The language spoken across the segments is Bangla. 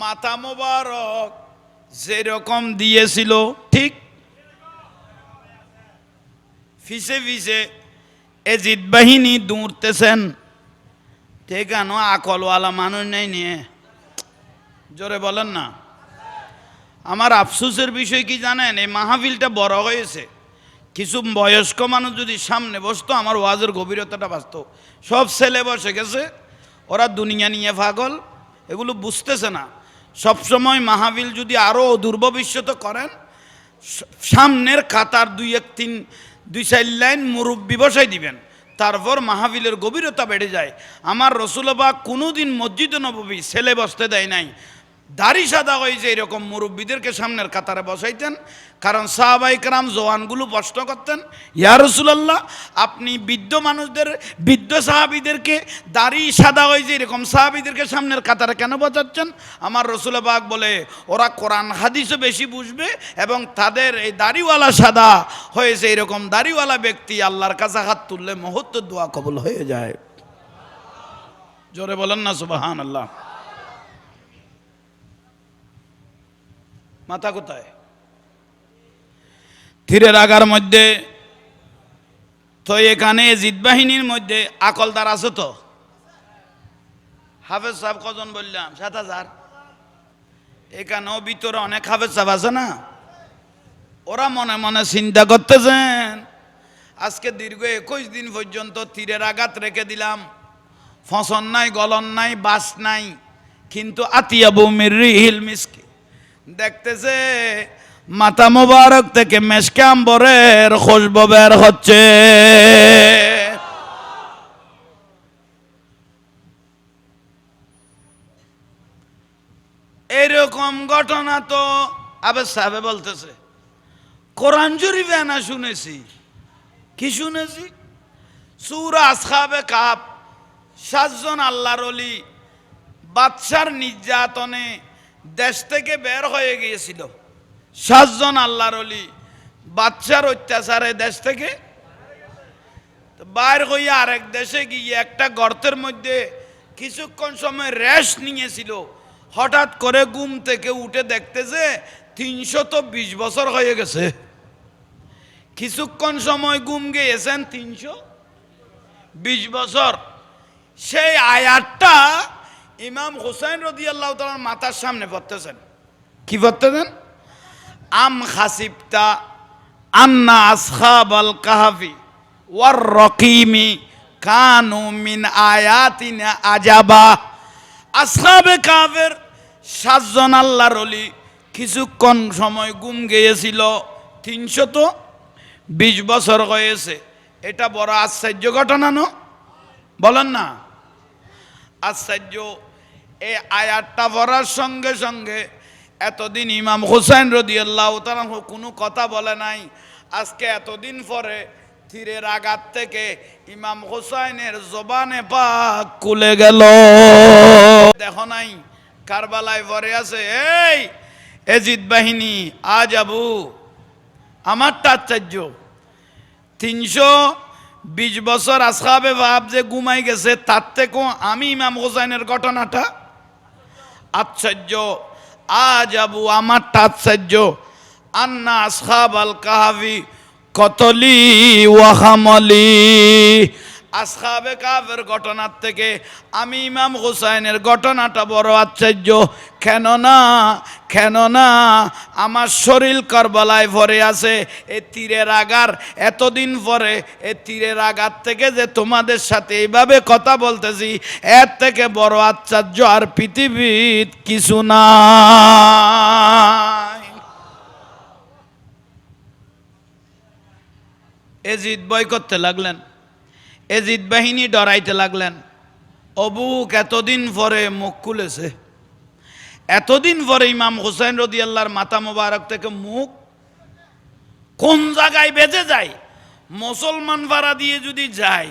মাথা মোবারক, যেরকম দিয়েছিল, ঠিক? ফিসে ফিসে এজিদ বাহিনী দৌড়তেছেন। কেন আকলওয়ালা মানুষ নেই নিয়ে। জোরে বলেন না। আমার আফসোসের বিষয় কি জানেন? এই মাহফিলটা বড় হয়েছে। কিছু বয়স্ক মানুষ যদি সামনে বসতো, আমার ওয়াজের গভীরতাটা বাঁচত। সব ছেলে বসে গেছে, ওরা দুনিয়া নিয়ে পাগল, এগুলো বুঝতেছে না। সবসময় মাহাবিল যদি আরও দুর্ভবিষ্যত করেন, সামনের খাতার দুই এক তিন, দুই চার লাইন মুরব্বী বসাই দিবেন, তারপর মাহাবিলের গভীরতা বেড়ে যায়। আমার রসুলবা কোনোদিন মসজিদ নবী ছেলে বসতে দেয় নাই। দাড়ি সাদা হয়েছে এরকম মুরব্বীদেরকে সামনের কাতারে বসাইতেন কারণ সাহাবাইকরাম জওয়ানগুলো প্রশ্ন করতেন, ইয়া রসুলাল্লাহ, আপনি বৃদ্ধ মানুষদের, বৃদ্ধ সাহাবিদেরকে দাড়ি সাদা হয়েছে এরকম সাহাবিদেরকে সামনের কাতারে কেন বসাচ্ছেন? আমার রসুলবাগ বলে, ওরা কোরআন, হাদিসও বেশি বুঝবে এবং তাদের এই দাড়িওয়ালা সাদা হয়েছে এরকম দাড়িওয়ালা ব্যক্তি আল্লাহর কাছে হাত তুললে মুহূর্ত দোয়া কবল হয়ে যায়। জোরে বলেন না সুবাহান আল্লাহ মাথা কোথায়? তীরের আগার মধ্যে, তো এখানে জিদ বাহিনীর মধ্যে আকলদার আছে তো? হাফেজ সাহেব কজন বললাম, সাত হাজার। এখানেও ভিতরে অনেক হাফেজ সাহেব আছে না? ওরা মনে মনে চিন্তা করতেছেন, আজকে দীর্ঘ একুশ দিন পর্যন্ত তীরের আঘাত রেখে দিলাম। ফসন নাই, গলন নাই, বাস নাই, কিন্তু আতিয়া বৌমির রিহিল মিসকে। দেখতেছে মাথা মোবারক থেকে মেশকে আম্বরের খুশবু বের হচ্ছে। এরকম ঘটনা তো আবে সাহেবে বলতেছে। কোরআন শরীফে না শুনেছি? কি শুনেছি? সুরা আসখাবে কাপ সাতজন আল্লাহর অলি বাদশার নির্যাতনে দেশ থেকে বের হয়ে গিয়েছিল। সাতজন আল্লাহর অলি বাচ্চার অত্যাচারে দেশ থেকে তো বাইর হইয়া আরেক দেশে গিয়ে একটা গর্তের মধ্যে কিছুক্ষণ সময় রেস্ট নিয়েছিল। হঠাৎ করে ঘুম থেকে উঠে দেখতেছে তিনশত বিশ বছর হয়ে গেছে। কিছুক্ষণ সময় ঘুম গিয়েছেন তিনশো বিশ বছর। সেই আয়াতটা ইমাম হুসাইন রদি আল্লাহ তালার মাথার সামনে পড়তেছেন। কি পড়তেছেন? আম খাসিবতা আন্না আসহাব আল কাহাফি ওয়ার রকিমি কানু মিন আয়াতিনা আজাবা। আসহাবে কাফের সাতজন আল্লাহর অলি কিছুক্ষণ সময় গুম গিয়েছিল তিনশত বিশ বছর হয়েছে। এটা বড় আশ্চর্য ঘটনা ন? বলেন না। আশ্চর্য। এই আয়াতটা পড়ার সঙ্গে সঙ্গে এতদিন ইমাম হুসাইন রদি আল্লাহ কোনো কথা বলে নাই। আজকে এতদিন পরে তীরের আঘাত থেকে ইমাম হুসাইনের জবানে পাক খুলে গেল। দেখো নাই, কারবালায় পরে আছে, এই এজিদ বাহিনী, আজ আবু, আমার আশ্চর্য তিনশো বিশ বছর আসখাবে ভাব যে ঘুমাই গেছে, তার থেকেও আমি ইমাম হোসাইনের ঘটনাটা আশ্চর্য। আজ আবু আমার আশ্চর্য আন্না আসহাব আল কাহাবি কতলি ওয়াহামলি আসখাবে কাফের ঘটনার থেকে আমি ইমাম হুসাইনের ঘটনাটা বড় আশ্চর্য। কেননা কেননা আমার শরীর করবলায় ভরে আছে, এ তীরের আগার, এতদিন পরে এ তীরের আগার থেকে যে তোমাদের সাথে এইভাবে কথা বলতেছি, এর থেকে বড় আশ্চর্য আর পৃথিবীর কিছু নাই। এজিদ বয় করতে লাগলেন। এজিদ বাহিনী ডরাইতে লাগলেন। অবুক এতদিন পরে মুখ খুলেছে। এতদিন পরে ইমাম হুসাইন রদি আল্লাহর মাথা মোবারক থেকে মুখ কোন জায়গায় বেঁচে যায়? মুসলমান ভাড়া দিয়ে যদি যায়,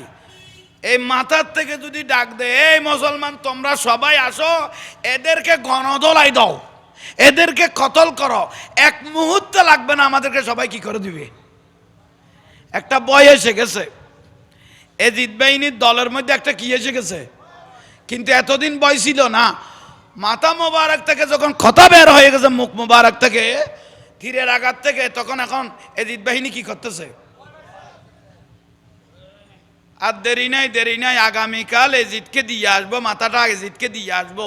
এই মাথার থেকে যদি ডাক দেয়, এই মুসলমান, তোমরা সবাই আসো, এদেরকে গণদোলাই দাও, এদেরকে কতল করো। এক মুহূর্ত লাগবে না আমাদেরকে সবাই কি করে দিবে? একটা বয় এসে গেছে। এজিদ বাহিনীর দলের মধ্যে একটা কি এসে গেছে? কিন্তু এতদিন বয় ছিল না। মাথা মোবারক থেকে যখন কথা বের হয়ে গেছে, মুখ মোবারক থেকে তীরের আঘাত থেকে, তখন এখন এজিদ বাহিনী কি করতেছে? আর দেরি নাই দেরি নাই, আগামীকাল এজিদকে দিয়ে আসব, মাথাটা এজিদকে দিয়ে আসব।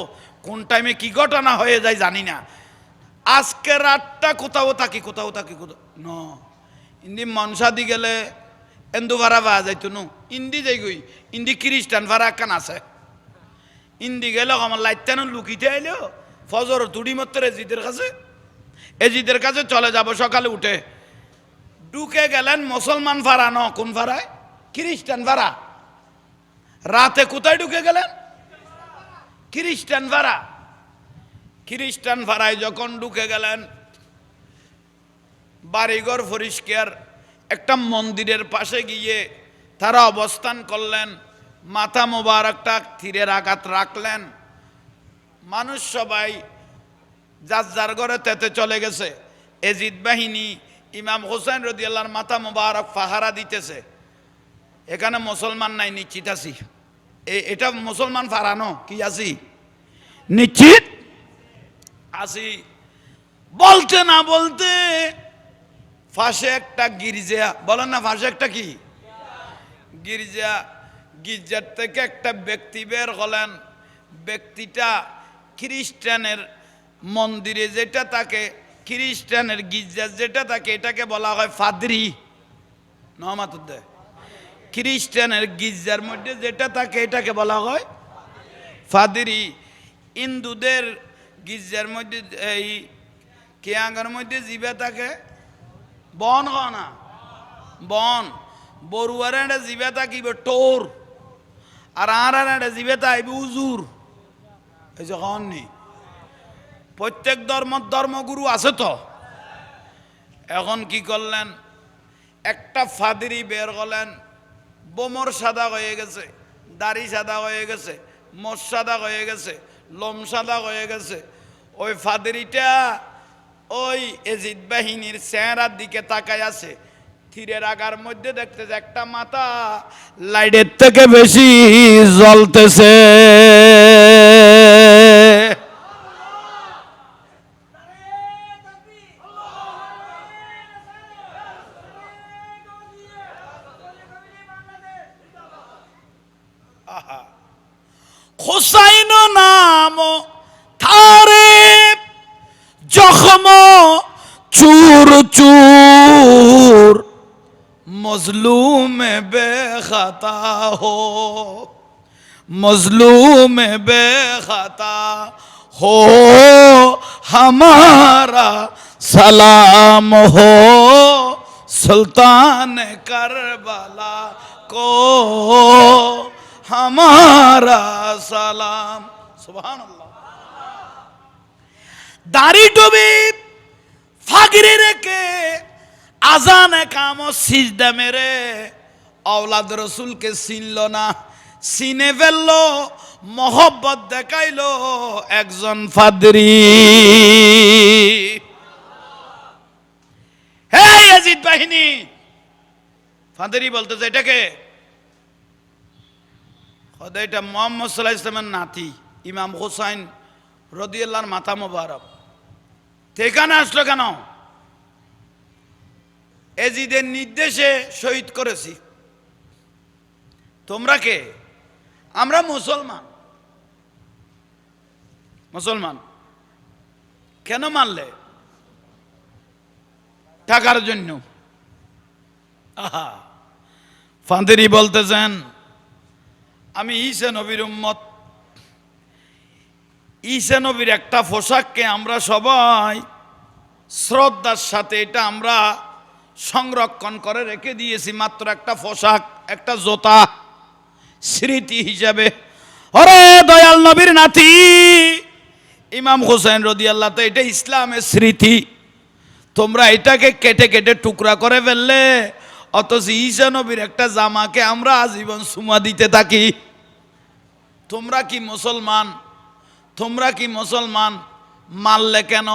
কোন টাইমে কি ঘটনা হয়ে যায় জানি না। আজকে রাতটা কোথাও থাকি কোথাও থাকি, কোথাও ন। ইন্দি মনসা দি গেলে এন্দু ভাড়া পাওয়া যাইতো নু ইন্দি যাই গই ইন্দি খ্রিস্টান ভাড়া একখান আছে ইন্দি গেলে আমার লাইতান লুকিতে আইলো ফজর তুড়ি মত্তর এজিদের কাছে এজিদের কাছে চলে যাব সকালে উঠে ঢুকে গেলেন মুসলমান ভাড়া ন কোন ভাড়ায় খ্রিস্টান ভাড়া রাতে কোথায় ঢুকে গেলেন খ্রিস্টান ভাড়া খ্রিস্টান ভাড়ায় যখন ঢুকে গেলেন বাড়িঘর পরিষ্কার একটা মন্দিরের পাশে গিয়ে তারা অবস্থান করলেন, মাথা মোবারকটা তীরের আঘাত রাখলেন। মানুষ সবাই যার যার ঘরে তেতে চলে গেছে। এজিদ বাহিনী, ইমাম হোসেন রদিয়াল্লাহর মাথা মোবারক পাহারা দিতেছে। এখানে মুসলমান নাই, নিশ্চিত আছি। এটা মুসলমান ফারানো, কি আছি? নিশ্চিত আছি। বলতে না বলতে ফাঁসে একটা গির্জা, বলেন না ফাঁসে একটা কি? গির্জা, গির্জার থেকে একটা ব্যক্তি বের হলেন। ব্যক্তিটা খ্রিস্টানের মন্দিরে যেটা থাকে, খ্রিস্টানের গির্জার যেটা থাকে, এটাকে বলা হয় ফাদরি নহমাতুদ্দে খ্রিস্টানের গির্জার মধ্যে যেটা থাকে, এটাকে বলা হয় ফাদরি। হিন্দুদের গির্জার মধ্যে, এই কেয়াঙ্গার মধ্যে জিবে থাকে বন না বন। বড়ুয়ার একটা জিবে থাকিব টোর আর আর একটা জিবে তাইব উজুর এই যে নি? প্রত্যেক ধর্ম ধর্মগুরু আছে তো। এখন কি করলেন একটা ফাদিরি বের করলেন বোমর সাদা হয়ে গেছে, দাড়ি সাদা হয়ে গেছে মোষ সাদা হয়ে গেছে, লোম সাদা হয়ে গেছে। ওই ফাদিরিটা ওই এজিদ বাহিনীর চেহারার দিকে তাকায় আছে। থিরের আগার মধ্যে দেখতেছে একটা মাথা লাইটের থেকে বেশি জ্বলতেছে। چور چور۔ مظلوم بے خطا ہو۔ مظلوم بے خطا ہو۔ ہمارا سلام ہو۔ سلطان کربلا کو۔ ہمارا سلام۔ سبحان اللہ۔ داری ٹوبی ফাগিরে রেখে আজানে কাম সিজদা মেরে। অওলাদ রসুলকে চিনল না, চিনে ফেলল, মহব্বত দেখাইলো একজন ফাদরি। হে ইয়াজিদ বাহিনী, ফাদরি বলতেছে এটাকে এটা মোহাম্মদ সাল্লাহ ইসলামের নাতি, ইমাম হোসাইন রদিয়াল্লাহর মাথা মোবারক। এখানে আসলো কেন? এজিদের নির্দেশে শহীদ করেছি। তোমরা কে? আমরা মুসলমান। মুসলমান। কেন মানলে? টাকার জন্য। আহা। ফাঁদেরি বলতেছেন, আমি ঈসা নবীর উম্মত। ঈসা নবীর একটা পোশাককে আমরা সবাই শ্রদ্ধার সাথে এটা আমরা সংরক্ষণ করে রেখে দিয়েছি, মাত্র একটা পোশাক, একটা জোতা, স্মৃতি হিসাবে। ওরে দয়াল নবীর নাতি, ইমাম হোসেন আল্লাহ তো এটা ইসলামের স্মৃতি। তোমরা এটাকে কেটে কেটে টুকরা করে ফেললে, অথচ ঈসা নবীর একটা জামাকে আমরা আজীবন সুমা দিতে থাকি। তোমরা কি মুসলমান? তোমরা কি মুসলমান? মারলে কেন?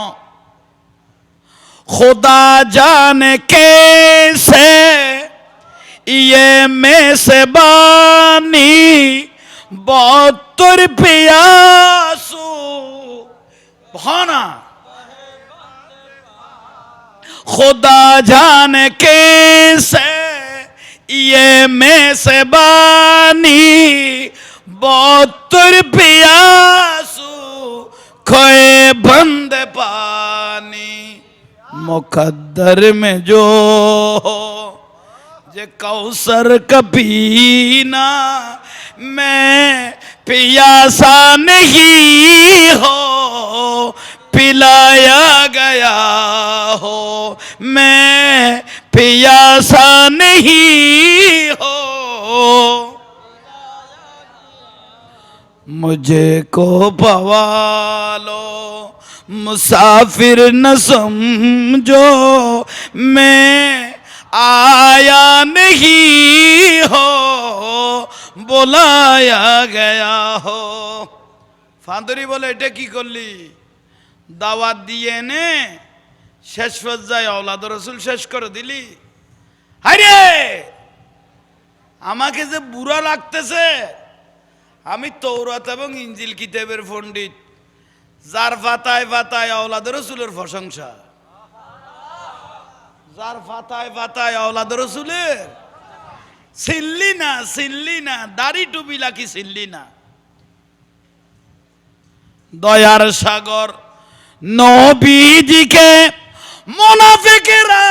খোদা জানে কেসে ইয়ে মে সে বানি বত্তর পিয়াসু। ভনা। খোদা জানে কেসে ইয়ে মে সে বানি বত্তর পিয়াস। खोए बंद पानी मुकद्दर में जो जे कौसर का पीना मैं पियासा नहीं हो, पिलाया गया हो, मैं पियासा नहीं हो। मुझे को पवालो मुसाफिर न समझो मैं आया नहीं हो बुलाया गया हो ফাঁদরি বলে এটা কি করলি দাওয়াত দিয়ে নে শেষ পর্যায়ে অলাদ রসুল শেষ করে দিলি হাইরে আমাকে যে বুড়া লাগতেছে আমি তৌরাত এবং ইঞ্জিল কিতাবের পণ্ডিত, যার ফাতায় ফাতায় আওলাদ রসুলের প্রশংসা। যার ফাতায় ফাতায় আওলাদ রসুলের। সিল্লি না সিল্লি না, দাড়ি টুপি লাকি সিল্লি না। দয়ার সাগর নবীজিকে মোনাফিকেরা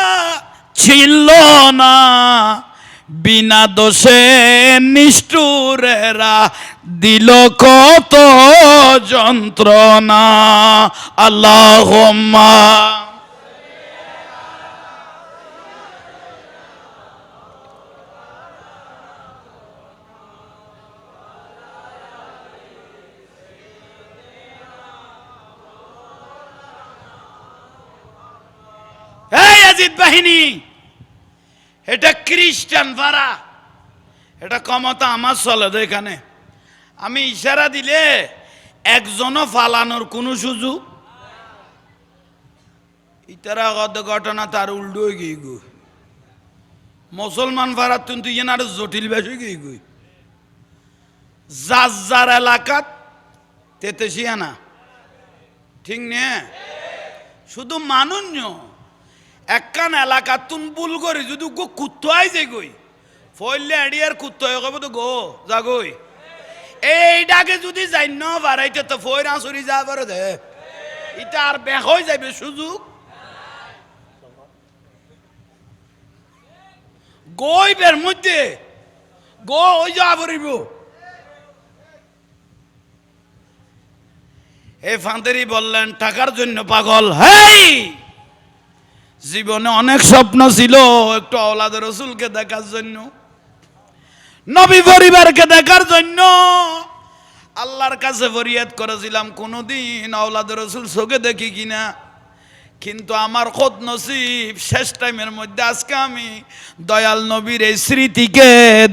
ছিল না। বিনা দোষে নিষ্ঠুরেরা দিল কত যন্ত্রণা। আল্লাহ এই আজিদ বাহিনী এটা খ্রিস্টান পাড়া এটা ক্ষমতা আমার চলে তো এখানে। আমি ইশারা দিলে একজনও ফালানোর কোনো সুযোগ। ইতারা কত ঘটনা তার উল্টো হয়ে গিয়ে গো। মুসলমান পাড়ার কিন্তু ইয়ে আর জটিল বেশ হয়ে গিয়ে গই যার যার এলাকাত তেতে শিয়ানা ঠিক নে? শুধু মানুষ একখান এলাকা তুন বুল করি, যদি গো কুত্তো আই যে গই ফইলে এডিয়ার কুত্তো হয়ে কব তো গো যা গই এইটাকে যদি জান্য বাড়াইতে তো ফই রাঁচুরি যা পারে দে। এটা আর বেক হয়ে যাবে সুযোগ। গই বের মধ্যে, গো ওই যা পড়িব। এই ফাঁদেরি বললেন, টাকার জন্য পাগল, হেই! জীবনে অনেক স্বপ্ন ছিল একটু আওলাদের রসুলকে দেখার জন্য, নবী পরিবারকে দেখার জন্য। আল্লাহর কাছে ফরিয়াদ করেছিলাম, কোনোদিন আওলাদের রসুল চোখে দেখি কিনা। কিন্তু আমার খোদ নসিব শেষ টাইমের মধ্যে আজকে আমি দয়াল নবীর এই স্মৃতিকে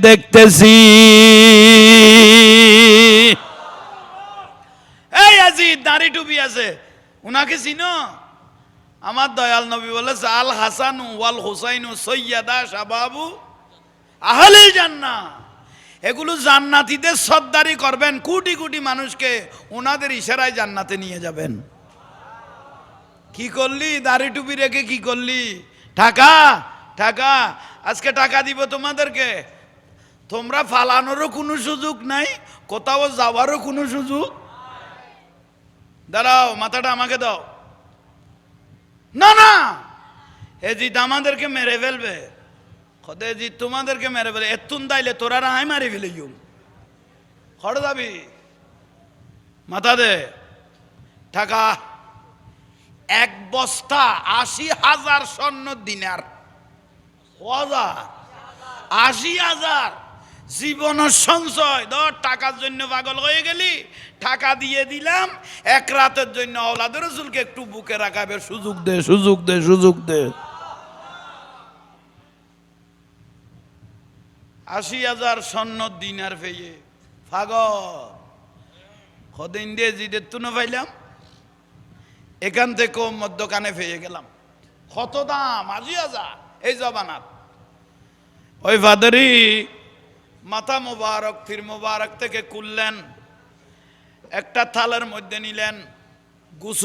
দেখতেছি। এই আজি দাড়ি টুপি আছে, উনাকে চিনো? আমার দয়াল নবী বলেছে আল হাসানু ওয়াল হুসাইনু সৈয়াদা শাবাবু আহলে জান্না এগুলো জান্নাতীদের সর্দারি করবেন, কোটি কোটি মানুষকে ওনাদের ইশারায় জান্নাতে নিয়ে যাবেন। কি করলি? দাড়ি টুপি রেখে কি করলি? টাকা? টাকা? আজকে টাকা দিব তোমাদেরকে। তোমরা ফালানোরও কোনো সুযোগ নাই, কোথাও যাওয়ারও কোনো সুযোগ। দাঁড়াও, মাথাটা আমাকে দাও। না না! এ জিত আমাদেরকে মেরে ফেলবে। খদে জিত তোমাদেরকে মেরে ফেলে এতুন দাইলে তোরা রাহাই মারি ফেলে ইউ খড় যাবি মাথা দে। টাকা এক বস্তা আশি হাজার স্বর্ণ দিনার। হাজার আশি হাজার। জীবন সঞ্চয় ধর, টাকার জন্য পাগল হয়ে গেলি, টাকা দিয়ে দিলাম, এক রাতের জন্য ওলাদের রসুলকে একটু বুকে রাখাবে, সুযোগ দে সুযোগ দে সুযোগ দে। আশি হাজার স্বর্ণ দিনার ফেয়ে পাগল। কদিন দিয়ে জিদের তুনো পাইলাম, এখান থেকে মধ্যখানে ফেয়ে গেলাম। কত দাম? আশি হাজার। এই জবানাত ওই ফাদারি মাথা মোবারক ফির মোবারক থেকে কুললেন একটা থালের মধ্যে নিলেন গুসু